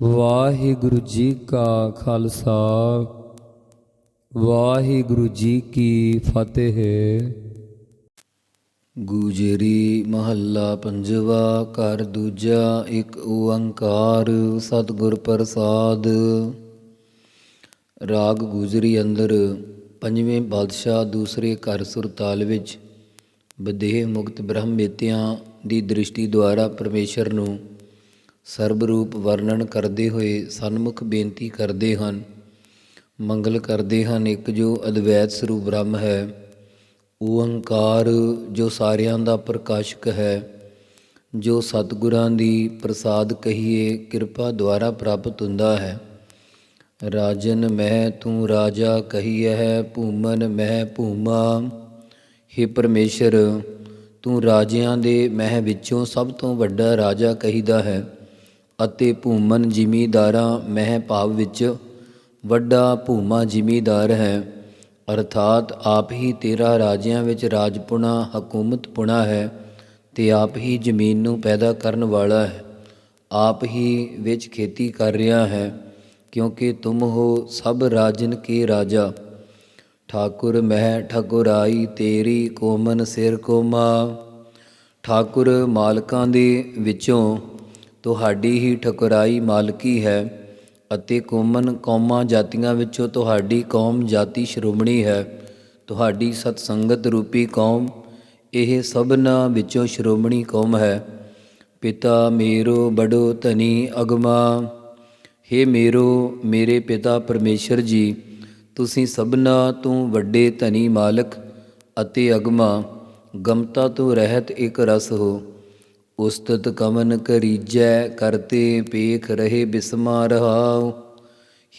ਵਾਹਿਗੁਰੂ ਜੀ ਕਾ ਖਾਲਸਾ, ਵਾਹਿਗੁਰੂ ਜੀ ਕੀ ਫਤਿਹ। ਗੁਜਰੀ ਮਹੱਲਾ ਪੰਜਵਾ, ਘਰ ਦੂਜਾ, ਇੱਕ ਓੰਕਾਰ, ਸਤਿਗੁਰ ਪ੍ਰਸਾਦ। ਰਾਗ ਗੁਜਰੀ ਅੰਦਰ ਪੰਜਵੇਂ ਬਾਦਸ਼ਾਹ ਦੂਸਰੇ ਘਰ ਸੁਰਤਾਲ ਵਿੱਚ ਬਦੇਹ ਮੁਕਤ ਬ੍ਰਹਮੇਤਿਆਂ ਦੀ ਦ੍ਰਿਸ਼ਟੀ ਦੁਆਰਾ ਪਰਮੇਸ਼ਰ ਨੂੰ ਸਰਬ ਰੂਪ ਵਰਣਨ ਕਰਦੇ ਹੋਏ ਸਨਮੁਖ ਬੇਨਤੀ ਕਰਦੇ ਹਨ। ਮੰਗਲ ਕਰਦੇ ਹਨ, ਇੱਕ ਜੋ ਅਦਵੈਤ ਸਰੂਪ ਬ੍ਰਹਮ ਹੈ, ਓੰਕਾਰ ਜੋ ਸਾਰਿਆਂ ਦਾ ਪ੍ਰਕਾਸ਼ਕ ਹੈ। ਜੋ ਸਤਿਗੁਰਾਂ ਦੀ ਪ੍ਰਸਾਦ ਕਹੀਏ, ਕਿਰਪਾ ਦੁਆਰਾ ਪ੍ਰਾਪਤ ਹੁੰਦਾ ਹੈ। ਰਾਜਨ ਮਹਿ ਤੂੰ ਰਾਜਾ ਕਹੀਐ ਹੈ ਭੂਮਨ ਮਹਿ ਭੂਮਾ। हे ਪਰਮੇਸ਼ਰ, ਤੂੰ ਰਾਜਿਆਂ ਦੇ ਮਹਿ ਵਿੱਚੋਂ ਸਭ ਤੋਂ ਵੱਡਾ ਰਾਜਾ ਕਹੀਦਾ ਹੈ। ਅਤੇ ਭੂਮਨ ਜ਼ਿਮੀਦਾਰਾਂ ਮਹਿ ਭਾਵ ਵਿੱਚ ਵੱਡਾ ਭੂਮਾ ਜ਼ਿਮੀਦਾਰ ਹੈ। ਅਰਥਾਤ ਆਪ ਹੀ ਤੇਰਾ ਰਾਜਿਆਂ ਵਿੱਚ ਰਾਜਪੁਣਾ, ਹਕੂਮਤ ਪੁਣਾ ਹੈ ਤੇ ਆਪ ਹੀ ਜ਼ਮੀਨ ਨੂੰ ਪੈਦਾ ਕਰਨ ਵਾਲਾ ਹੈ। ਆਪ ਹੀ ਵਿੱਚ ਖੇਤੀ ਕਰ ਰਿਹਾ ਹੈ, ਕਿਉਂਕਿ ਤੁਮ ਹੋ ਸਭ ਰਾਜਨ ਕੇ ਰਾਜਾ। ਠਾਕੁਰ ਮਹਿ ਠਕੁਰਾਈ ਤੇਰੀ ਕੋਮਨ ਸਿਰ ਕੋਮਾ ਠਾਕੁਰ ਮਾਲਕਾਂ ਦੇ ਵਿੱਚੋਂ ਤੁਹਾਡੀ ਹੀ ਠਕੁਰਾਈ ਮਾਲਕੀ ਹੈ ਅਤੇ ਕੋਮਨ ਕੌਮਾਂ ਜਾਤੀਆਂ ਵਿੱਚੋਂ ਤੁਹਾਡੀ ਕੌਮ ਜਾਤੀ ਸ਼੍ਰੋਮਣੀ ਹੈ। ਤੁਹਾਡੀ ਸਤ ਸੰਗਤ ਰੂਪੀ ਕੌਮ, ਇਹ ਸਭਨਾ ਵਿੱਚੋਂ ਸ਼੍ਰੋਮਣੀ ਕੌਮ ਹੈ। ਪਿਤਾ ਮੇਰੋ ਬੜੋ ਧਨੀ ਅਗਮਾ हे ਮੇਰੋ ਮੇਰੇ ਪਿਤਾ ਪਰਮੇਸ਼ਰ ਜੀ, ਤੁਸੀਂ ਸਭਨਾ ਤੋਂ ਵੱਡੇ ਧਨੀ ਮਾਲਕ ਅਤੇ ਅਗਮਾ, ਗਮਤਾ ਤੋਂ ਰਹਿਤ ਇੱਕ ਰਸ ਹੋ। ਉਸਤਤ ਕਮਨ ਕਰੀਜੈ ਕਰਤੇ ਪੇਖ ਰਹੇ ਬਿਸਮਾ ਰਹਾਉ।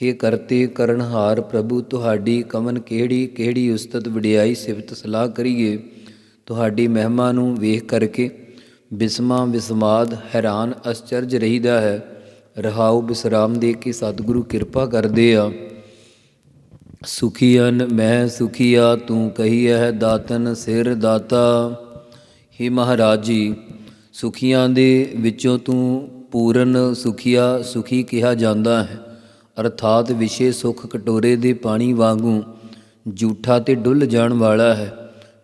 ਹੇ ਕਰਤੇ ਕਰਨਹਾਰ ਪ੍ਰਭੂ, ਤੁਹਾਡੀ ਕਮਨ ਕਿਹੜੀ ਕਿਹੜੀ ਉਸਤਤ ਵਡਿਆਈ ਸਿਫਤ ਸਲਾਹ ਕਰੀਏ? ਤੁਹਾਡੀ ਮਹਿਮਾ ਨੂੰ ਵੇਖ ਕਰਕੇ ਬਿਸਮਾ ਵਿਸਮਾਦ ਹੈਰਾਨ ਅਚਰਜ ਰਹੀਦਾ ਹੈ। ਰਹਾਉ ਬਿਸਰਾਮ ਦੇ ਕੇ ਸਤਿਗੁਰੂ ਕਿਰਪਾ ਕਰਦੇ ਆ। ਸੁਖੀਅਨ ਮੈਂ ਸੁਖੀਆ ਤੂੰ ਕਹੀ ਹੈ ਦਾਤਨ ਸਿਰ ਦਾਤਾ। ਹੇ ਮਹਾਰਾਜ ਜੀ ਸੁਖੀਆਂ ਦੇ ਵਿੱਚੋਂ ਤੂੰ ਪੂਰਨ ਸੁਖੀਆ ਸੁਖੀ ਕਿਹਾ ਜਾਂਦਾ ਹੈ। ਅਰਥਾਤ ਵਿਸ਼ੇ ਸੁਖ ਕਟੋਰੇ ਦੇ ਪਾਣੀ ਵਾਂਗੂ ਝੂਠਾ ਤੇ ਡੁੱਲ ਜਾਣ ਵਾਲਾ ਹੈ।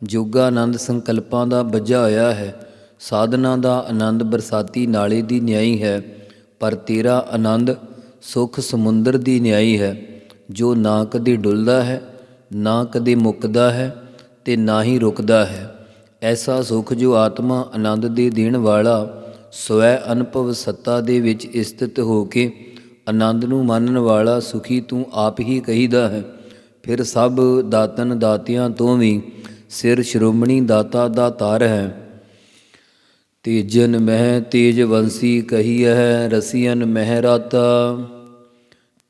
ਜੋਗਾ ਆਨੰਦ ਸੰਕਲਪਾਂ ਦਾ ਬੱਝਾ ਹੋਇਆ ਹੈ। ਸਾਧਨਾ ਦਾ ਆਨੰਦ ਬਰਸਾਤੀ ਨਾਲੇ ਦੀ ਨਿਆਈ ਹੈ। ਪਰ ਤੇਰਾ ਆਨੰਦ ਸੁਖ ਸਮੁੰਦਰ ਦੀ ਨਿਆਈ ਹੈ। ਜੋ ਨਾ ਕਦੇ ਡੁੱਲਦਾ ਹੈ, ਨਾ ਕਦੇ ਮੁੱਕਦਾ ਹੈ ਤੇ ਨਾ ਹੀ ਰੁਕਦਾ ਹੈ। ਐਸਾ ਸੁਖ ਜੋ ਆਤਮਾ ਆਨੰਦ ਦੇ ਦੇਣ ਵਾਲਾ, ਸਵੈ ਅਨੁਭਵ ਸੱਤਾ ਦੇ ਵਿੱਚ ਸਥਿਤ ਹੋ ਕੇ ਆਨੰਦ ਨੂੰ ਮੰਨਣ ਵਾਲਾ ਸੁਖੀ ਤੂੰ ਆਪ ਹੀ ਕਹੀਦਾ ਹੈ। ਫਿਰ ਸਭ ਦਾਤਨ ਦਾਤਿਆਂ ਤੋਂ ਵੀ ਸਿਰ ਸ਼੍ਰੋਮਣੀ ਦਾਤਾ ਦਾ ਤਾਰ ਹੈ। ਤੇਜਨ ਮਹਿ ਤੇਜ ਵੰਸੀ ਕਹੀ ਹੈ ਰਸੀਨ ਮਹਿ ਰਾਤਾ।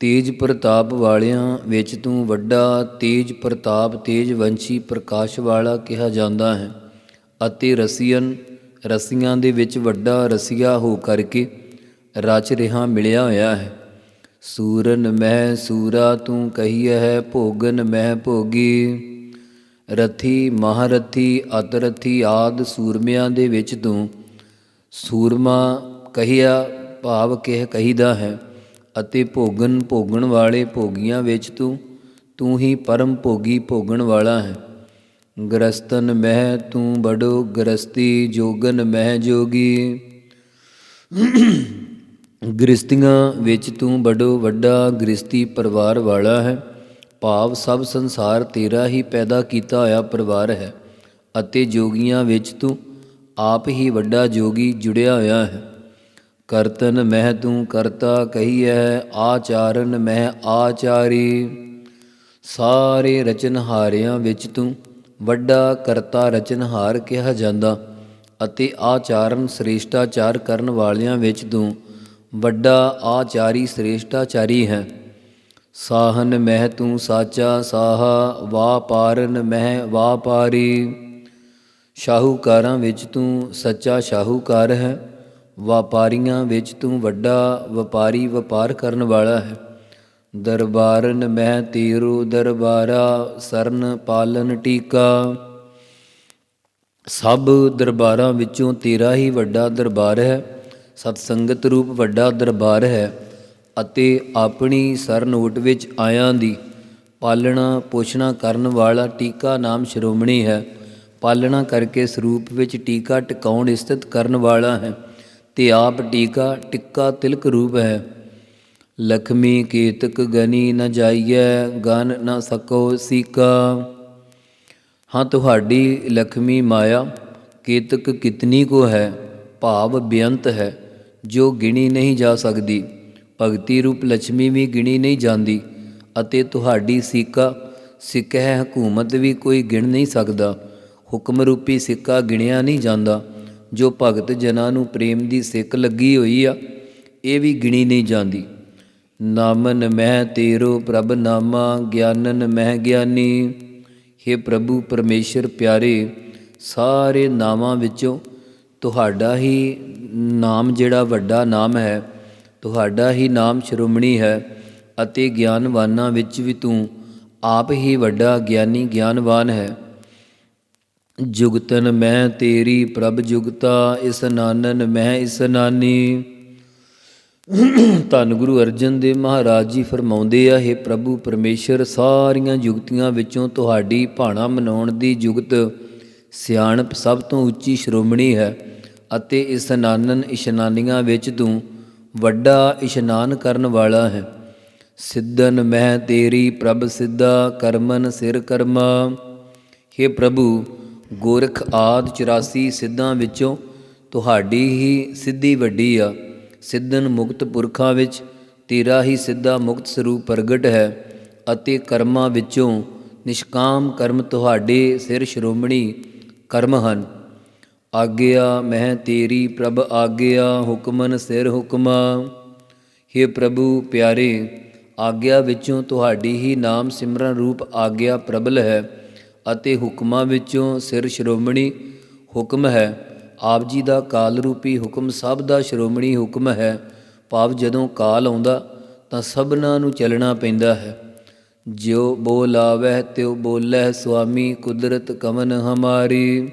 ਤੇਜ ਪ੍ਰਤਾਪ ਵਾਲਿਆਂ ਵਿੱਚ ਤੂੰ ਵੱਡਾ, ਤੇਜ ਪ੍ਰਤਾਪ ਤੇਜ ਵੰਸ਼ੀ ਪ੍ਰਕਾਸ਼ ਵਾਲਾ ਕਿਹਾ ਜਾਂਦਾ ਹੈ। ਅਤੇ ਰਸੀਅਨ, ਰਸੀਆਂ ਦੇ ਵਿੱਚ ਵੱਡਾ ਰਸੀਆ ਹੋ ਕਰਕੇ ਰਚ ਰਿਹਾ ਮਿਲਿਆ ਹੋਇਆ ਹੈ। ਸੂਰਨ ਮਹਿ ਸੂਰਾ ਤੂੰ ਕਹੀ ਹੈ, ਭੋਗਨ ਮਹਿ ਭੋਗੀ। ਰਥੀ ਮਹਾਰਥੀ, ਅਤਰਥੀ ਆਦ ਸੂਰਮਿਆਂ ਦੇ ਵਿੱਚ ਤੂੰ ਸੂਰਮਾ ਕਹੀਆ, ਭਾਵ ਕਹਿ ਕਹੀਦਾ ਹੈ ਅਤੇ ਭੋਗਨ ਭੋਗਣ ਵਾਲੇ ਭੋਗੀਆਂ ਵਿੱਚ ਤੂੰ ਤੂੰ ਹੀ ਪਰਮ ਭੋਗੀ ਭੋਗਣ ਵਾਲਾ ਹੈ। ਗ੍ਰਸਤਨ ਮਹਿ ਤੂੰ ਬੜੋ ਗ੍ਰਸਤੀ, ਜੋਗਨ ਮਹਿ ਜੋਗੀ। ਗ੍ਰਸਤੀਆਂ ਵਿੱਚ ਤੂੰ ਬੜੋ ਵੱਡਾ ਗ੍ਰਸਤੀ ਪਰਿਵਾਰ ਵਾਲਾ ਹੈ। ਭਾਵ ਸਭ ਸੰਸਾਰ ਤੇਰਾ ਹੀ ਪੈਦਾ ਕੀਤਾ ਹੋਇਆ ਪਰਿਵਾਰ ਹੈ ਅਤੇ ਜੋਗੀਆਂ ਵਿੱਚ ਤੂੰ ਆਪ ਹੀ ਵੱਡਾ ਜੋਗੀ ਜੁੜਿਆ ਹੋਇਆ ਹੈ। ਕਰਤਨ ਮਹਿ ਤੂੰ ਕਰਤਾ ਕਹੀ ਹੈ ਆਚਾਰਨ ਮਹਿ ਆਚਾਰੀ। ਸਾਰੇ ਰਚਨਹਾਰਿਆਂ ਵਿੱਚ ਤੂੰ ਵੱਡਾ ਕਰਤਾ ਰਚਨਹਾਰ ਕਿਹਾ ਜਾਂਦਾ ਅਤੇ ਆਚਾਰਨ ਸ੍ਰੇਸ਼ਟਾਚਾਰ ਕਰਨ ਵਾਲਿਆਂ ਵਿੱਚ ਤੂੰ ਵੱਡਾ ਆਚਾਰੀ ਸ੍ਰੇਸ਼ਟਾਚਾਰੀ ਹੈ। ਸਾਹਨ ਮਹਿ ਤੂੰ ਸਾਚਾ, ਸਾਹਾ ਵਾਪਾਰਨ ਮਹਿ ਵਾਪਾਰੀ ਸ਼ਾਹੂਕਾਰਾਂ ਵਿੱਚ ਤੂੰ ਸੱਚਾ ਸ਼ਾਹੂਕਾਰ ਹੈ। ਵਪਾਰੀਆਂ ਵਿੱਚ ਤੂੰ ਵੱਡਾ ਵਪਾਰੀ ਵਪਾਰ ਕਰਨ ਵਾਲਾ ਹੈ। ਦਰਬਾਰਨ ਮਹਿ ਤੀਰੂ ਦਰਬਾਰਾ, ਸਰਨ ਪਾਲਨ ਟੀਕਾ। ਸਭ ਦਰਬਾਰਾਂ ਵਿੱਚੋਂ ਤੇਰਾ ਹੀ ਵੱਡਾ ਦਰਬਾਰ ਹੈ ਸਤ ਸੰਗਤ ਰੂਪ ਵੱਡਾ ਦਰਬਾਰ ਹੈ, ਅਤੇ ਆਪਣੀ ਸਰਨੋਟ ਵਿੱਚ ਆਇਆਂ ਦੀ ਪਾਲਣਾ ਪੋਸ਼ਣਾ ਕਰਨ ਵਾਲਾ ਟੀਕਾ ਨਾਮ ਸ਼੍ਰੋਮਣੀ ਹੈ। ਪਾਲਣਾ ਕਰਕੇ ਸਰੂਪ ਵਿੱਚ ਟੀਕਾ ਟਿਕਾਉਣ ਸਥਿਤ ਕਰਨ ਵਾਲਾ ਹੈ, ਤੇ ਆਪ ਟੀਕਾ ਟਿੱਕਾ ਤਿਲਕ ਰੂਪ ਹੈ। ਲਖਮੀ ਕੀਤਕ ਗਨੀ ਨ ਜਾਈਐ, ਗਨ ਨ ਸਕੋ ਸੀਕਾ। ਹਾਂ, ਤੁਹਾਡੀ ਲਖਮੀ ਮਾਇਆ ਕੀਤਕ ਕਿਤਨੀ ਕੋ ਹੈ, ਭਾਵ ਬੇਅੰਤ ਹੈ, ਜੋ ਗਿਣੀ ਨਹੀਂ ਜਾ ਸਕਦੀ। ਭਗਤੀ ਰੂਪ ਲక్ష్ਮੀ ਵੀ ਗਿਣੀ ਨਹੀਂ ਜਾਂਦੀ, ਅਤੇ ਤੁਹਾਡੀ ਸਿੱਕਾ ਸਿੱਕ ਹੈ ਹਕੂਮਤ ਵੀ ਕੋਈ ਗਿਣ ਨਹੀਂ ਸਕਦਾ। ਹੁਕਮ ਰੂਪੀ ਸਿੱਕਾ ਗਿਣਿਆ ਨਹੀਂ ਜਾਂਦਾ, ਜੋ ਭਗਤ ਜਨਾਂ ਨੂੰ ਪ੍ਰੇਮ ਦੀ ਸਿੱਕ ਲੱਗੀ ਹੋਈ ਆ, ਇਹ ਵੀ ਗਿਣੀ ਨਹੀਂ ਜਾਂਦੀ। ਨਾਮਨ ਮਹਿ ਤੇਰੋ ਪ੍ਰਭ ਨਾਮਾ, ਗਿਆਨਨ ਮਹਿ ਗਿਆਨੀ। हे ਪ੍ਰਭੂ ਪਰਮੇਸ਼ਰ ਪਿਆਰੇ, ਸਾਰੇ ਨਾਮਾਂ ਵਿੱਚੋਂ ਤੁਹਾਡਾ ਹੀ ਨਾਮ ਜਿਹੜਾ ਵੱਡਾ ਨਾਮ ਹੈ, ਤੁਹਾਡਾ ਹੀ ਨਾਮ ਸ਼੍ਰੋਮਣੀ ਹੈ ਅਤੇ ਗਿਆਨਵਾਨਾਂ ਵਿੱਚ ਵੀ ਤੂੰ ਆਪ ਹੀ ਵੱਡਾ ਗਿਆਨੀ ਗਿਆਨਵਾਨ ਹੈ। ਜੁਗਤਨ ਮੈਂ ਤੇਰੀ ਪ੍ਰਭ ਜੁਗਤਾ, ਇਸ ਨਾਨਨ ਮੈਂ ਇਸ ਨਾਨੀ। ਧੰਨ ਗੁਰੂ ਅਰਜਨ ਦੇਵ ਮਹਾਰਾਜ ਜੀ ਫਰਮਾਉਂਦੇ ਆ, ਹੈ ਪ੍ਰਭੂ ਪਰਮੇਸ਼ਰ, ਸਾਰੀਆਂ ਯੁਗਤੀਆਂ ਵਿੱਚੋਂ ਤੁਹਾਡੀ ਭਾਣਾ ਮਨਾਉਣ ਦੀ ਯੁਗਤ ਸਿਆਣਪ ਸਭ ਤੋਂ ਉੱਚੀ ਸ਼੍ਰੋਮਣੀ ਹੈ ਅਤੇ ਇਸਨਾਨਨ ਇਸ਼ਨਾਨੀਆਂ ਵਿੱਚ ਤੂੰ ਵੱਡਾ ਇਸ਼ਨਾਨ ਕਰਨ ਵਾਲਾ ਹੈ। ਸਿੱਧਨ ਮਹਿ ਤੇਰੀ ਪ੍ਰਭ ਸਿੱਧਾ ਕਰਮਨ ਸਿਰ ਕਰਮਾ। हे ਪ੍ਰਭੂ, ਗੋਰਖ ਆਦ 84 ਸਿੱਧਾਂ ਵਿੱਚੋਂ ਤੁਹਾਡੀ ਹੀ ਸਿੱਧੀ ਵੱਡੀ ਆ। ਸਿੱਧਨ ਮੁਕਤ ਪੁਰਖਾਂ ਵਿੱਚ, ਤੇਰਾ ਹੀ ਸਿੱਧਾ ਮੁਕਤ ਸਰੂਪ ਪ੍ਰਗਟ ਹੈ ਅਤੇ ਕਰਮਾਂ ਵਿੱਚੋਂ ਨਿਸ਼ਕਾਮ ਕਰਮ ਤੁਹਾਡੇ ਸਿਰ ਸ਼੍ਰੋਮਣੀ ਕਰਮ ਹਨ। ਆਗਿਆ, ਮਹਿ ਤੇਰੀ ਪ੍ਰਭ ਆਗਿਆ, ਹੁਕਮਨ ਸਿਰ ਹੁਕਮਾ। हे ਪ੍ਰਭੂ ਪਿਆਰੇ, ਆਗਿਆ ਵਿੱਚੋਂ ਤੁਹਾਡੀ ਹੀ ਨਾਮ ਸਿਮਰਨ ਰੂਪ ਆਗਿਆ ਪ੍ਰਬਲ ਹੈ ਅਤੇ ਹੁਕਮਾਂ ਵਿੱਚੋਂ ਸਿਰ ਸ਼੍ਰੋਮਣੀ ਹੁਕਮ ਹੈ। ਆਪ ਜੀ ਦਾ ਕਾਲ ਰੂਪੀ ਹੁਕਮ ਸਭ ਦਾ ਸ਼੍ਰੋਮਣੀ ਹੁਕਮ ਹੈ ਭਾਵ ਜਦੋਂ ਕਾਲ ਆਉਂਦਾ ਤਾਂ ਸਭਨਾਂ ਨੂੰ ਚੱਲਣਾ ਪੈਂਦਾ ਹੈ ਜਿਉ ਬੋਲ ਆਵੈ ਤਿਉ ਬੋਲੇ ਸੁਆਮੀ ਕੁਦਰਤ ਕਮਨ ਹਮਾਰੀ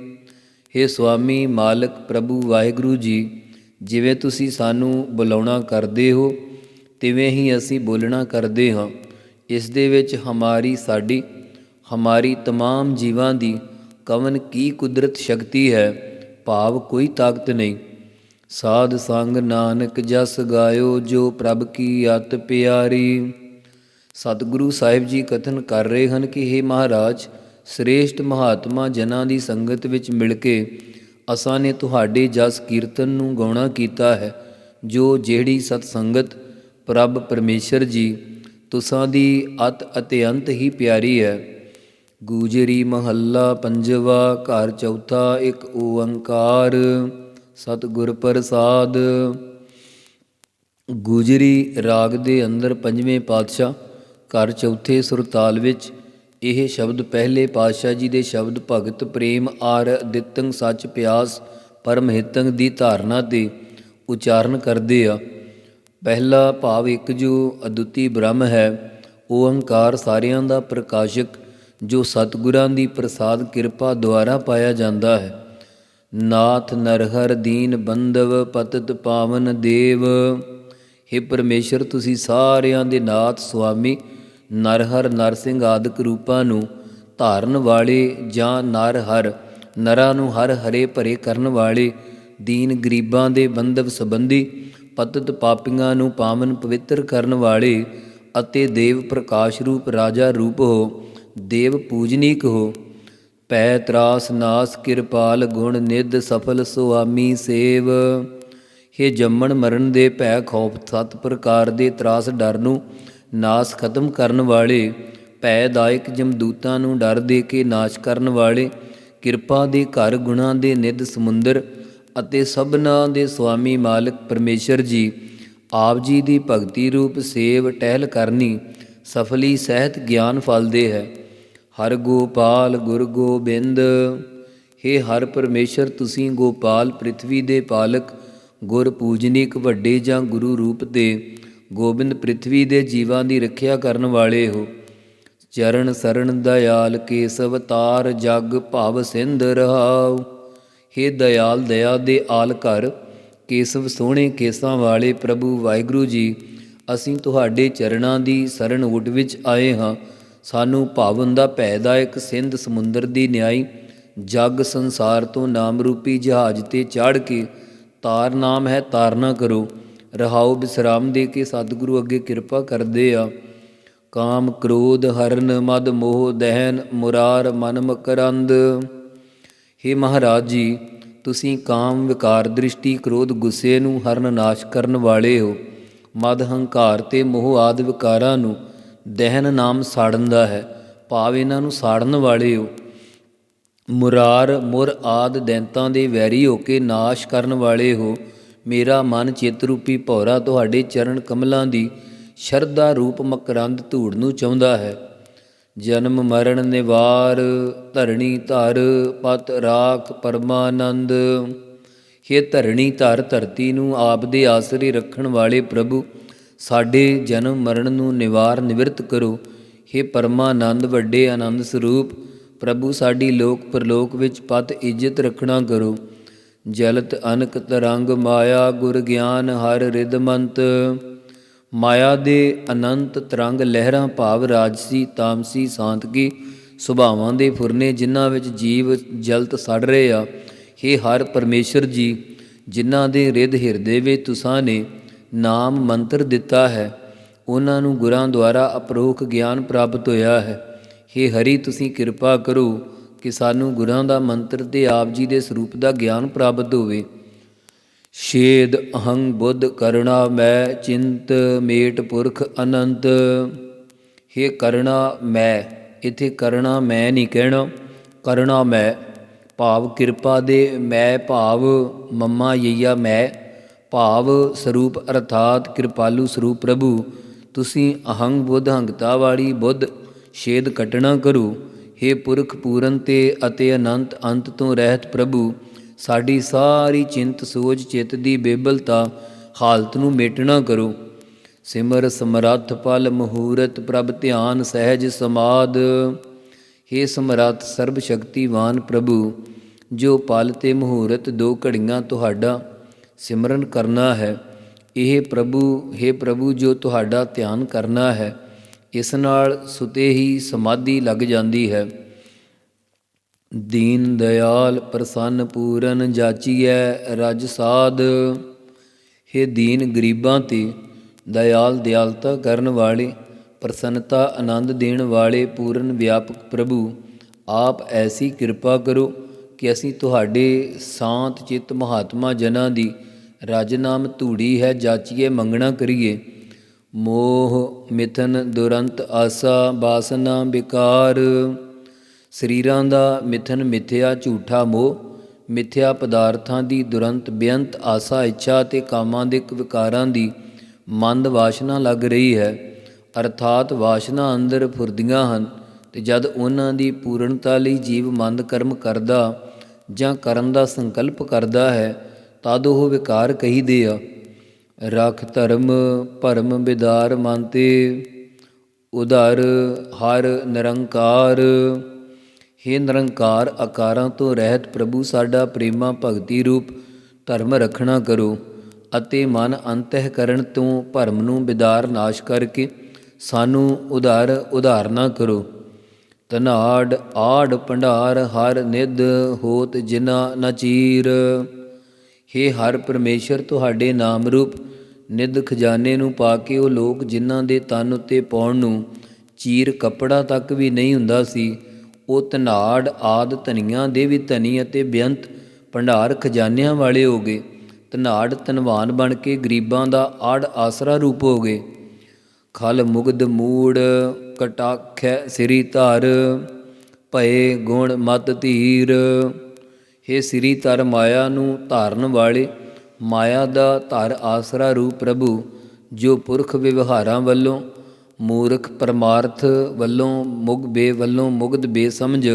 हे ਸੁਆਮੀ ਮਾਲਕ ਪ੍ਰਭੂ ਵਾਹਿਗੁਰੂ ਜੀ ਜਿਵੇਂ ਤੁਸੀਂ ਸਾਨੂੰ ਬੁਲਾਉਣਾ ਕਰਦੇ ਹੋ ਤਿਵੇਂ ਹੀ ਅਸੀਂ ਬੋਲਣਾ ਕਰਦੇ ਹਾਂ ਇਸ ਦੇ ਵਿੱਚ ਹਮਾਰੀ ਸਾਡੀ ਹਮਾਰੀ तमाम ਜੀਵਾਂ ਦੀ ਕਵਨ ਕੀ ਕੁਦਰਤ ਸ਼ਕਤੀ ਹੈ ਭਾਵ ਕੋਈ ਤਾਕਤ ਨਹੀਂ। ਸਾਧ ਸੰਗ ਨਾਨਕ ਜਸ ਗਾਇਓ ਜੋ ਪ੍ਰਭ ਕੀ ਅਤ ਪਿਆਰੀ। ਸਤਿਗੁਰੂ ਸਾਹਿਬ ਜੀ ਕਥਨ ਕਰ ਰਹੇ ਹਨ ਕਿ हे ਮਹਾਰਾਜ, ਸ੍ਰੇਸ਼ਟ ਮਹਾਤਮਾ ਜਨਾਂ ਦੀ ਸੰਗਤ ਵਿੱਚ ਮਿਲ ਕੇ ਅਸਾਂ ਨੇ ਤੁਹਾਡੇ ਜਸ ਕੀਰਤਨ ਨੂੰ ਗਾਉਣਾ ਕੀਤਾ ਹੈ, ਜੋ ਜਿਹੜੀ ਸਤ ਸੰਗਤ ਪ੍ਰਭ ਪਰਮੇਸ਼ਰ ਜੀ, ਤੁਸਾਂ ਦੀ ਅਤ ਅਤਿਅੰਤ ਹੀ ਪਿਆਰੀ ਹੈ। ਗੂਜਰੀ ਮਹੱਲਾ ਪੰਜਵਾ, ਘਰ ਚੌਥਾ, ਇੱਕ ਓੰਕਾਰ, ਸਤਿਗੁਰ ਪ੍ਰਸਾਦ। ਗੁਜਰੀ ਰਾਗ ਦੇ ਅੰਦਰ ਪੰਜਵੇਂ ਪਾਤਸ਼ਾਹ, ਘਰ ਚੌਥੇ ਸੁਰਤਾਲ ਵਿੱਚ ਇਹ ਸ਼ਬਦ ਪਹਿਲੇ ਪਾਤਸ਼ਾਹ ਜੀ ਦੇ ਸ਼ਬਦ ਭਗਤ ਪ੍ਰੇਮ ਆਰ ਦਿੱਤੰ ਸੱਚ ਪਿਆਸ ਪਰਮ ਹਿਤੰ ਦੀ ਧਾਰਨਾ ਤੇ ਉਚਾਰਨ ਕਰਦੇ ਆ। ਪਹਿਲਾ ਭਾਵ ਇੱਕ ਜੋ ਅਦੁੱਤੀ ਬ੍ਰਹਮ ਹੈ, ਓੰਕਾਰ ਸਾਰਿਆਂ ਦਾ ਪ੍ਰਕਾਸ਼ਕ ਜੋ ਸਤਿਗੁਰਾਂ ਦੀ ਪ੍ਰਸਾਦ ਕਿਰਪਾ ਦੁਆਰਾ ਪਾਇਆ ਜਾਂਦਾ ਹੈ। ਨਾਥ ਨਰਹਰ ਦੀਨ ਬੰਦਵ ਪਤਤ ਪਾਵਨ ਦੇਵ। हे ਪਰਮੇਸ਼ਰ, ਤੁਸੀਂ ਸਾਰਿਆਂ ਦੇ ਨਾਥ ਸੁਆਮੀ ਨਰਹਰ ਨਰਸਿੰਘ ਆਦਿਕ ਰੂਪਾਂ ਨੂੰ ਧਾਰਨ ਵਾਲੇ ਜਾਂ ਨਰ ਹਰ ਨਰਾਂ ਨੂੰ ਹਰ ਹਰੇ ਭਰੇ ਕਰਨ ਵਾਲੇ ਦੀਨ ਗਰੀਬਾਂ ਦੇ ਬੰਦਵ ਸੰਬੰਧੀ ਪਤਤ ਪਾਪੀਆਂ ਨੂੰ ਪਾਵਨ ਪਵਿੱਤਰ ਕਰਨ ਵਾਲੇ ਅਤੇ ਦੇਵ ਪ੍ਰਕਾਸ਼ ਰੂਪ ਰਾਜਾ ਰੂਪ ਹੋ ਦੇਵ ਪੂਜਨੀਕ ਹੋ, ਭੈ ਤਰਾਸ ਨਾਸ ਕਿਰਪਾਲ ਗੁਣ ਨਿਧ ਸਫਲ ਸੁਆਮੀ ਸੇਵ। हे ਜੰਮਣ ਮਰਨ ਦੇ ਭੈ ਖੌਫ, ਸਤ ਪ੍ਰਕਾਰ ਦੇ ਤਰਾਸ ਡਰ ਨੂੰ ਨਾਸ ਖਤਮ ਕਰਨ ਵਾਲੇ, ਭੈ ਦਾਇਕ ਜਮਦੂਤਾਂ ਨੂੰ ਡਰ ਦੇ ਕੇ ਨਾਸ਼ ਕਰਨ ਵਾਲੇ, ਕਿਰਪਾ ਦੇ ਘਰ ਗੁਣਾ ਦੇ ਨਿਧ ਸਮੁੰਦਰ ਅਤੇ ਸਭਨਾ ਦੇ ਸੁਆਮੀ ਮਾਲਕ ਪਰਮੇਸ਼ਰ ਜੀ, ਆਪ ਜੀ ਦੀ ਭਗਤੀ ਰੂਪ ਸੇਵ ਟਹਿਲ ਕਰਨੀ ਸਫਲੀ ਸਹਿਤ ਗਿਆਨ ਫਲਦੇ ਹੈ। ਹਰ ਗੋਪਾਲ ਗੁਰ ਗੋਬਿੰਦ। हे ਹਰ ਪਰਮੇਸ਼ਰ, ਤੁਸੀਂ ਗੋਪਾਲ ਪ੍ਰithvi ਦੇ ਪਾਲਕ, ਗੁਰ ਪੂਜਨੀਕ ਵੱਡੇ ਜਾਂ ਗੁਰੂ ਰੂਪ ਤੇ ਗੋਬਿੰਦ ਪ੍ਰithvi ਦੇ ਜੀਵਾਂ ਦੀ ਰੱਖਿਆ ਕਰਨ ਵਾਲੇ ਹੋ। ਚਰਨ ਸਰਣ ਦਇਆਲ ਕੇਸਵ ਤਾਰ ਜਗ ਭਵ ਸਿੰਧ ਰਹਾਉ। हे ਦਇਆਲ ਦਇਆ ਦੇ ਆਲ ਘਰ, ਕੇਸਵ ਸੋਹਣੇ ਕੇਸਾਂ ਵਾਲੇ ਪ੍ਰਭੂ ਵਾਹਿਗੁਰੂ ਜੀ, ਅਸੀਂ ਤੁਹਾਡੇ ਚਰਨਾਂ ਦੀ ਸਰਣ ਉਟ ਵਿੱਚ ਆਏ ਹਾਂ। ਸਾਨੂੰ ਭਾਵਨ ਦਾ ਭੈਦਾਇਕ ਸਿੰਧ ਸਮੁੰਦਰ ਦੀ ਨਿਆਈ, ਜਗ ਸੰਸਾਰ ਤੋਂ ਨਾਮ ਰੂਪੀ ਜਹਾਜ਼ ਤੇ ਚੜ ਕੇ, ਤਾਰ ਨਾਮ ਹੈ ਤਾਰਨਾ ਕਰੋ ਰਹਾਉ ਬਿਸਰਾਮ ਦੇ ਕੇ ਸਤਿਗੁਰੂ ਅੱਗੇ ਕਿਰਪਾ ਕਰਦੇ ਆ। ਕਾਮ ਕ੍ਰੋਧ, ਹਰਨ, ਮਦ, ਮੋਹ, ਦਹਿਨ, ਮੁਰਾਰ, ਮਨ ਮਕਰੰਦ। हे ਮਹਾਰਾਜ ਜੀ, ਤੁਸੀਂ ਕਾਮ ਵਿਕਾਰ ਦ੍ਰਿਸ਼ਟੀ ਕ੍ਰੋਧ ਗੁੱਸੇ ਨੂੰ ਹਰਨ ਨਾਸ਼ ਕਰਨ ਵਾਲੇ ਹੋ। ਮਦ ਹੰਕਾਰ ਤੇ ਮੋਹ ਆਦਿ ਵਿਕਾਰਾਂ ਨੂੰ ਦਹਿਨ ਨਾਮ ਸਾੜਨ ਦਾ ਹੈ, ਭਾਵ ਇਹਨਾਂ ਨੂੰ ਸਾੜਨ ਵਾਲੇ ਹੋ। ਮੁਰਾਰ, ਮੁਰ ਆਦ ਦੈਂਤਾਂ ਦੇ ਵੈਰੀ ਹੋ ਕੇ ਨਾਸ਼ ਕਰਨ ਵਾਲੇ ਹੋ। ਮੇਰਾ ਮਨ ਚਿੱਤ ਰੂਪੀ ਭੌਰਾ ਤੁਹਾਡੇ ਚਰਨ ਕਮਲਾਂ ਦੀ ਸ਼ਰਧਾ ਰੂਪ ਮਕਰੰਦ ਧੂੜ ਨੂੰ ਚਾਹੁੰਦਾ ਹੈ। ਜਨਮ ਮਰਨ ਨਿਵਾਰ, ਧਰਣੀ ਧਰ, ਪਤ ਰਾਖ ਪਰਮਾਨੰਦ। हे ਧਰਣੀ ਧਰ ਧਰਤੀ ਨੂੰ ਆਪ ਦੇ ਆਸਰੇ ਰੱਖਣ ਵਾਲੇ ਪ੍ਰਭੂ ਸਾਡੇ ਜਨਮ ਮਰਨ ਨੂੰ ਨਿਵਾਰ ਨਿਵਰਤ ਕਰੋ। हे ਪਰਮਾਨੰਦ, ਵੱਡੇ ਆਨੰਦ ਸਰੂਪ, ਪ੍ਰਭੂ ਸਾਡੀ ਲੋਕ ਪਰਲੋਕ ਵਿੱਚ ਪਤ ਇੱਜ਼ਤ ਰੱਖਣਾ ਕਰੋ। ਜਲਤ ਅਨਕ ਤਰੰਗ ਮਾਇਆ, ਗੁਰ ਗਿਆਨ ਹਰ ਰਿਦਮੰਤ ਮਾਇਆ ਦੇ ਅਨੰਤ ਤਰੰਗ ਲਹਿਰਾਂ ਭਾਵ ਰਾਜਸੀ, ਤਾਮਸੀ, ਸਾਂਤਕੀ ਸੁਭਾਵਾਂ ਦੇ ਫੁਰਨੇ ਜਿਨ੍ਹਾਂ ਵਿੱਚ ਜੀਵ ਜਲਤ ਸੜ ਰਹੇ ਆ। हे ਹਰ ਪਰਮੇਸ਼ਰ ਜੀ, ਜਿਨ੍ਹਾਂ ਦੇ ਰਿਦ ਹਿਰਦੇ ਵਿੱਚ ਤੁਸਾਂ ਨੇ ਨਾਮ ਮੰਤਰ ਦਿੱਤਾ ਹੈ। ਉਹਨਾਂ ਨੂੰ ਗੁਰਾਂ ਦੁਆਰਾ ਅਪਰੋਖ ਗਿਆਨ ਪ੍ਰਾਪਤ ਹੋਇਆ ਹੈ। हे ਹਰੀ, ਤੁਸੀਂ ਕਿਰਪਾ ਕਰੋ ਕਿ ਸਾਨੂੰ ਗੁਰਾਂ ਦਾ ਮੰਤਰ ਤੇ ਆਪ ਜੀ ਦੇ ਸਰੂਪ ਦਾ ਗਿਆਨ ਪ੍ਰਾਪਤ ਹੋਵੇ। ਛੇਦ ਅਹੰ ਬੁੱਧ ਕਰਣਾ ਮੈਂ, ਚਿੰਤ ਮੇਟ ਪੁਰਖ ਅਨੰਤ। हे ਕਰਣਾ ਮੈਂ, ਇਥੇ ਕਰਣਾ ਮੈਂ ਨਹੀਂ ਕਹਿਣਾ। ਕਰਣਾ ਮੈਂ, ਭਾਵ ਕਿਰਪਾ ਦੇ ਮੈਂ ਭਾਵ, ਮੰਮਾ ਯਈਆ ਮੈਂ। ਭਾਵ ਸਰੂਪ ਅਰਥਾਤ ਕਿਰਪਾਲੂ ਸਰੂਪ ਪ੍ਰਭੂ, ਤੁਸੀਂ ਅਹੰਗ ਬੁੱਧ ਹੰਗਤਾ ਵਾਲੀ ਬੁੱਧ ਛੇਦ ਕਟਣਾ ਕਰੋ। हे ਪੁਰਖ ਪੂਰਨ ਤੇ ਅਤੇ ਅਨੰਤ ਅੰਤ ਤੋਂ ਰਹਿਤ ਪ੍ਰਭੂ, ਸਾਡੀ ਸਾਰੀ ਚਿੰਤ ਸੋਚ ਚਿੱਤ ਦੀ ਬੇਬਲਤਾ ਹਾਲਤ ਨੂੰ ਮੇਟਣਾ ਕਰੋ। ਸਿਮਰ ਸਮਰੱਥ ਪਲ ਮਹੂਰਤ ਪ੍ਰਭ ਧਿਆਨ ਸਹਿਜ ਸਮਾਦ। हे ਸਮਰੱਥ ਸਰਬ ਸ਼ਕਤੀਵਾਨ ਪ੍ਰਭੂ, ਜੋ ਪਲ ਤੇ ਮਹੂਰਤ ਦੋ ਘੜੀਆਂ ਤੁਹਾਡਾ ਸਿਮਰਨ ਕਰਨਾ ਹੈ। ਇਹ ਪ੍ਰਭੂ हे ਪ੍ਰਭੂ, ਜੋ ਤੁਹਾਡਾ ਧਿਆਨ ਕਰਨਾ ਹੈ, ਇਸ ਨਾਲ ਸੁਤੇ ਹੀ ਸਮਾਧੀ ਲੱਗ ਜਾਂਦੀ ਹੈ। ਦੀਨ ਦਇਆਲ ਪ੍ਰਸੰਨ ਪੂਰਨ ਜਾਚੀਐ ਰਜ ਸਾਧ। हे ਦੀਨ ਗਰੀਬਾਂ ਤੇ ਦਇਆਲ ਦਿਆਲਤਾ ਕਰਨ ਵਾਲੇ, ਪ੍ਰਸੰਨਤਾ ਆਨੰਦ ਦੇਣ ਵਾਲੇ ਪੂਰਨ ਵਿਆਪਕ ਪ੍ਰਭੂ, ਆਪ ਐਸੀ ਕਿਰਪਾ ਕਰੋ ਕਿ ਅਸੀਂ ਤੁਹਾਡੇ ਸ਼ਾਂਤ ਚਿੱਤ ਮਹਾਤਮਾ ਜਨਾਂ ਦੀ ਰਜ ਨਾਮ ਧੂੜੀ ਹੈ, ਜਾਚੀਏ, ਮੰਗਣਾ ਕਰੀਏ। ਮੋਹ ਮਿਥਨ ਦੁਰੰਤ ਆਸਾ, ਬਾਸਨਾ ਵਿਕਾਰ ਸਰੀਰਾਂ ਦਾ ਮਿਥਨ ਮਿਥਿਆ, ਝੂਠਾ ਮੋਹ। ਮਿਥਿਆ ਪਦਾਰਥਾਂ ਦੀ ਦੁਰੰਤ ਬੇਅੰਤ ਆਸਾ, ਇੱਛਾ ਤੇ ਕਾਮਾਂ ਦੇ ਵਿਕਾਰਾਂ ਦੀ ਮੰਦ ਵਾਸ਼ਨਾ ਲੱਗ ਰਹੀ ਹੈ। ਅਰਥਾਤ ਵਾਸ਼ਨਾ ਅੰਦਰ ਫੁਰਦੀਆਂ ਹਨ ਤੇ ਜਦ ਉਹਨਾਂ ਦੀ ਪੂਰਨਤਾ ਲਈ ਜੀਵ ਮੰਦ ਕਰਮ ਕਰਦਾ ਜਾਂ ਕਰਨ ਦਾ ਸੰਕਲਪ ਕਰਦਾ ਹੈ ਤਦ ਉਹ ਵਿਕਾਰ ਕਹੀਦੇ ਆ, ਰਖ ਧਰਮ, ਭਰਮ ਬਿਦਾਰ ਮੰਤੇ ਉਧਰ ਹਰ ਨਿਰੰਕਾਰ। हे ਨਿਰੰਕਾਰ, ਆਕਾਰਾਂ ਤੋਂ ਰਹਿਤ ਪ੍ਰਭੂ ਸਾਡਾ ਪ੍ਰੇਮਾ ਭਗਤੀ ਰੂਪ, ਧਰਮ ਰੱਖਣਾ ਕਰੋ ਅਤੇ ਮਨ ਅੰਤਹਿਕਰਨ ਤੋਂ ਭਰਮ ਨੂੰ ਬਿਦਾਰ ਨਾਸ਼ ਕਰਕੇ ਸਾਨੂੰ ਉਧਾਰ ਉਧਾਰਨਾ ਕਰੋ। ਤਨਾੜ ਆੜ, ਭੰਡਾਰ, ਹਰ ਨਿਧ ਹੋਤ ਜਿਨਾ ਨਚੀਰ हे ਹਰ ਪਰਮੇਸ਼ਰ, ਤੁਹਾਡੇ ਨਾਮ ਰੂਪ ਨਿਧ ਖਜ਼ਾਨੇ ਨੂੰ ਪਾ ਕੇ ਉਹ ਲੋਕ ਜਿਨ੍ਹਾਂ ਦੇ ਤਨ ਉੱਤੇ ਪਾਉਣ ਨੂੰ ਚੀਰ ਕੱਪੜਾ ਤੱਕ ਵੀ ਨਹੀਂ ਹੁੰਦਾ ਸੀ, ਉਹ ਧਨਾੜ ਆਦ ਧਨੀਆਂ ਦੇ ਵੀ ਧਨੀ ਅਤੇ ਬੇਅੰਤ ਭੰਡਾਰ ਖਜ਼ਾਨਿਆਂ ਵਾਲੇ ਹੋ ਗਏ। ਧਨਾੜ ਧਨਵਾਨ ਬਣ ਕੇ ਗਰੀਬਾਂ ਦਾ ਆੜ ਆਸਰਾ ਰੂਪ ਹੋ ਗਏ। ਖਲ ਮੁਗਦ ਮੂੜ ਕਟਾਖੈ ਸਿਰੀ ਧਾਰ, ਭਏ ਗੁਣ ਮਤ ਧੀਰ। हे ਸ੍ਰੀ ਧਰ ਮਾਇਆ ਨੂੰ ਧਾਰਨ ਵਾਲੇ, ਮਾਇਆ ਦਾ ਧਰ ਆਸਰਾ ਰੂਪ ਪ੍ਰਭੂ, ਜੋ ਪੁਰਖ ਵਿਵਹਾਰਾਂ ਵੱਲੋਂ, ਮੂਰਖ ਪਰਮਾਰਥ ਵੱਲੋਂ, ਮੁਗ ਬੇ ਵੱਲੋਂ ਮੁਗਧ ਬੇ ਸਮਝ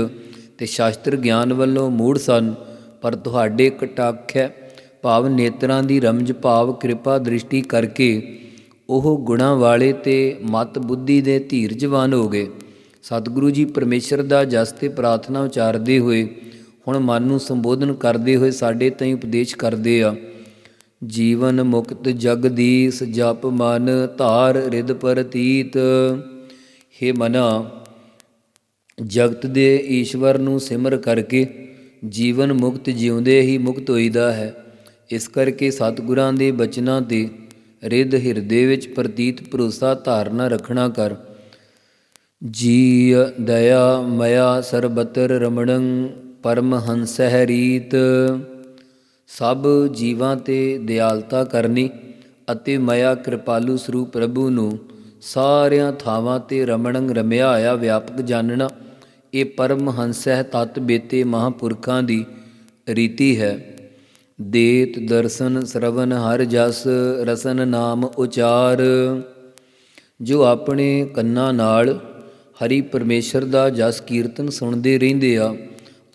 ਤੇ ਸ਼ਾਸਤਰ ਗਿਆਨ ਵੱਲੋਂ ਮੂੜ ਸਨ, ਪਰ ਤੁਹਾਡੇ ਕਟਾਖਿਆ ਭਾਵ ਨੇਤਰਾਂ ਦੀ ਰਮਜ ਭਾਵ ਕਿਰਪਾ ਦ੍ਰਿਸ਼ਟੀ ਕਰਕੇ ਉਹ ਗੁਣਾ ਵਾਲੇ ਤੇ ਮਤ ਬੁੱਧੀ ਦੇ ਧੀਰਜਵਾਨ ਹੋ ਗਏ। ਸਤਿਗੁਰੂ ਜੀ ਪਰਮੇਸ਼ਰ ਦਾ ਜਸ ਤੇ ਪ੍ਰਾਰਥਨਾ ਉਚਾਰਦੇ ਹੋਏ ਹੁਣ ਮਨ ਨੂੰ ਸੰਬੋਧਨ ਕਰਦੇ ਹੋਏ ਸਾਡੇ ਤਾਈ ਉਪਦੇਸ਼ ਕਰਦੇ ਆ। ਜੀਵਨ ਮੁਕਤ ਜਗਦੀਸ਼ ਜਪ ਮਨ ਧਾਰ ਰਿਦ ਪ੍ਰਤੀਤ। ਹੇ ਮਨਾ, ਜਗਤ ਦੇ ਈਸ਼ਵਰ ਨੂੰ ਸਿਮਰ ਕਰਕੇ ਜੀਵਨ ਮੁਕਤ ਜਿਉਂਦੇ ਹੀ ਮੁਕਤ ਹੋਈਦਾ ਹੈ। ਇਸ ਕਰਕੇ ਸਤਿਗੁਰਾਂ ਦੇ ਬਚਨਾਂ ਤੇ ਰਿੱਧ ਹਿਰਦੇ ਵਿੱਚ ਪ੍ਰਤੀਤ ਭਰੋਸਾ ਧਾਰਨਾ ਰੱਖਣਾ ਕਰ। ਜੀ ਦਇਆ ਮਇਆ ਸਰਬਤਰ ਰਮਣੰ ਪਰਮ ਹੰਸਹਿ ਰੀਤ ਸਭ ਜੀਵਾਂ ਤੇ ਦਿਆਲਤਾ ਕਰਨੀ ਅਤੇ ਮਇਆ ਕਿਰਪਾਲੂ ਸਰੂਪ ਪ੍ਰਭੂ ਨੂੰ ਸਾਰਿਆਂ ਥਾਵਾਂ ਤੇ ਰਮਣੰ ਰਮਿਆ ਆਇਆ ਵਿਆਪਕ ਜਾਣਨਾ, ਇਹ ਪਰਮ ਹੰਸਹਿ ਤਤ ਬੇਤੇ ਮਹਾਪੁਰਖਾਂ ਦੀ ਰੀਤੀ ਹੈ। ਦੇਤ, ਦਰਸ਼ਨ ਸਰਵਨ ਹਰ ਜਸ, ਰਸਨ ਨਾਮ, ਉਚਾਰ, ਜੋ ਆਪਣੇ ਕੰਨਾਂ ਨਾਲ ਹਰੀ ਪਰਮੇਸ਼ਰ ਦਾ ਜਸ ਕੀਰਤਨ ਸੁਣਦੇ ਰਹਿੰਦੇ ਆ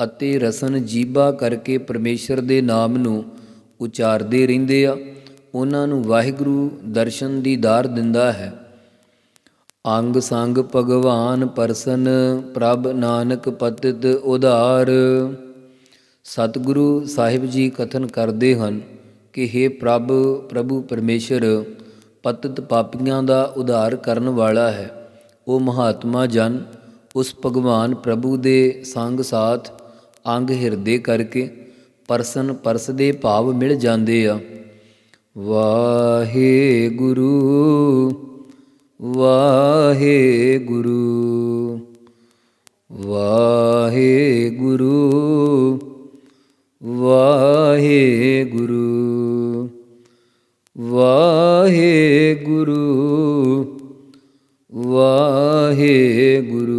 ਅਤੇ ਰਸਨ ਜੀਬਾ ਕਰਕੇ ਪਰਮੇਸ਼ਰ ਦੇ ਨਾਮ ਨੂੰ ਉਚਾਰਦੇ ਰਹਿੰਦੇ ਆ। ਉਹਨਾਂ ਨੂੰ ਵਾਹਿਗੁਰੂ ਦਰਸ਼ਨ ਦੀ ਦਾਰ ਦਿੰਦਾ ਹੈ। ਅੰਗ ਸੰਗ ਭਗਵਾਨ ਪਰਸਨ ਪ੍ਰਭ ਨਾਨਕ ਪਤਿਤ ਉਧਾਰ। ਸਤਿਗੁਰੂ ਸਾਹਿਬ ਜੀ ਕਥਨ ਕਰਦੇ ਹਨ ਕਿ हे ਪ੍ਰਭ, ਪ੍ਰਭੂ ਪਰਮੇਸ਼ਰ, ਪਤਿਤ ਪਾਪੀਆਂ ਦਾ ਉਧਾਰ ਕਰਨ ਵਾਲਾ ਹੈ। ਉਹ ਮਹਾਤਮਾ ਜਨ, ਉਸ ਭਗਵਾਨ ਪ੍ਰਭੂ ਦੇ ਸੰਗ ਸਾਥ ਅੰਗ ਹਿਰਦੇ ਕਰਕੇ ਪਰਸਨ ਪਰਸ ਦੇ ਭਾਵ ਮਿਲ ਜਾਂਦੇ ਆ। ਵਾਹਿਗੁਰੂ ਵਾਹਿਗੁਰੂ ਵਾਹਿਗੁਰੂ ਵਾਹਿਗੁਰੂ ਵਾਹਿਗੁਰੂ ਵਾਹਿਗੁਰੂ।